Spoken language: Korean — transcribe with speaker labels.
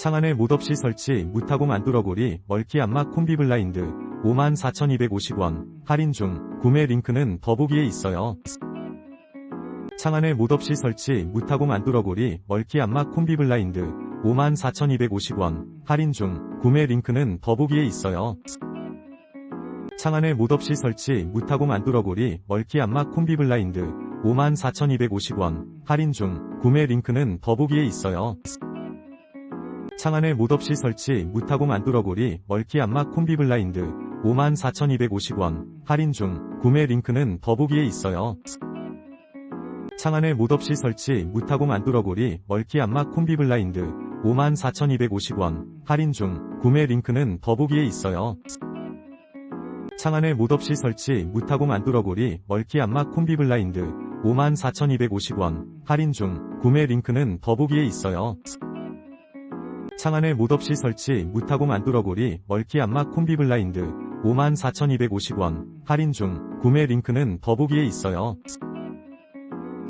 Speaker 1: 창안에 못 없이 설치 무타공 안뚜러고리 멀티 안막 콤비 블라인드 54,250원 할인 중 구매 링크는 더보기에 있어요. 창안에 못 없이 설치 무타공 안뚜러고리 멀티 안막 콤비 블라인드 54,250원 할인 중 구매 링크는 더보기에 있어요. 창안에 못 없이 설치 무타공 안뚜러고리 멀티 안막 콤비 블라인드 54,250원 할인 중 구매 링크는 더보기에 있어요. 창안에 못 없이 설치 무타공 안뚜러고리 멀티 안막 콤비 블라인드 54,250원 할인 중 구매 링크는 더보기에 있어요. 창안에 못 없이 설치 무타공 안뚜러고리 멀티 안막 콤비 블라인드 54,250원 할인 중 구매 링크는 더보기에 있어요. 창안에 못 없이 설치 무타공 안뚜러고리 멀티 안막 콤비 블라인드 54,250원 할인 중 구매 링크는 더보기에 있어요. 창안에 못 없이 설치 무타공 안뚜러고리 멀티 안막 콤비 블라인드 54,250원 할인 중 구매 링크는 더보기에 있어요.